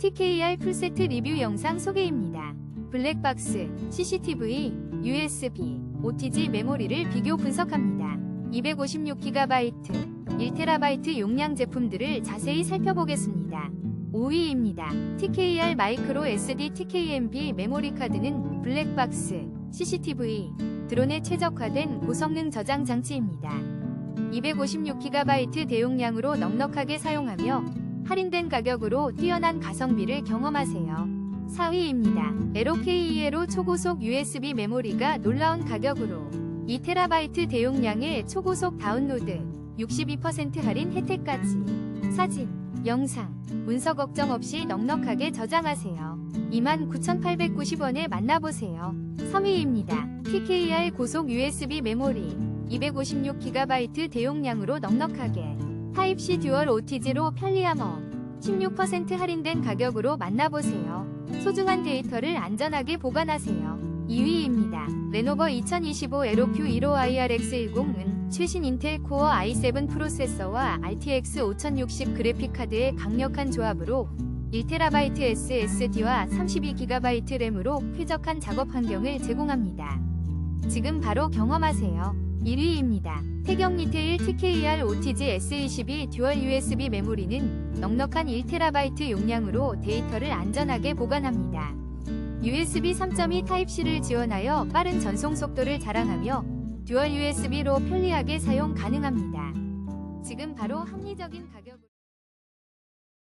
TKR 풀세트 리뷰 영상 소개입니다. 블랙박스, CCTV, USB, OTG 메모리를 비교 분석합니다. 256GB, 1TB 용량 제품들을 자세히 살펴보겠습니다. 5위입니다. TKR 마이크로 SD TKMB 메모리 카드는 블랙박스, CCTV, 드론에 최적화된 고성능 저장 장치입니다. 256GB 대용량으로 넉넉하게 사용하며 할인된 가격으로 뛰어난 가성비를 경험하세요. 4위입니다. LOKE로 초고속 USB 메모리가 놀라운 가격으로 2TB 대용량의 초고속 다운로드 62% 할인 혜택까지 사진, 영상, 문서 걱정 없이 넉넉하게 저장하세요. 29,890원에 만나보세요. 3위입니다. TKR 고속 USB 메모리 256GB 대용량으로 넉넉하게 타입C 듀얼 OTG로 편리함업 16% 할인된 가격으로 만나보세요. 소중한 데이터를 안전하게 보관하세요. 2위입니다. 레노버 2025 LOQ 15IRX10은 최신 인텔 코어 i7 프로세서와 RTX 5060 그래픽카드의 강력한 조합으로 1TB SSD와 32GB 램으로 쾌적한 작업 환경을 제공합니다. 지금 바로 경험하세요. 1위입니다. 태경 리테일 TKR OTG S22 듀얼 USB 메모리는 넉넉한 1TB 용량으로 데이터를 안전하게 보관합니다. USB 3.2 타입C를 지원하여 빠른 전송 속도를 자랑하며 듀얼 USB로 편리하게 사용 가능합니다. 지금 바로 합리적인 가격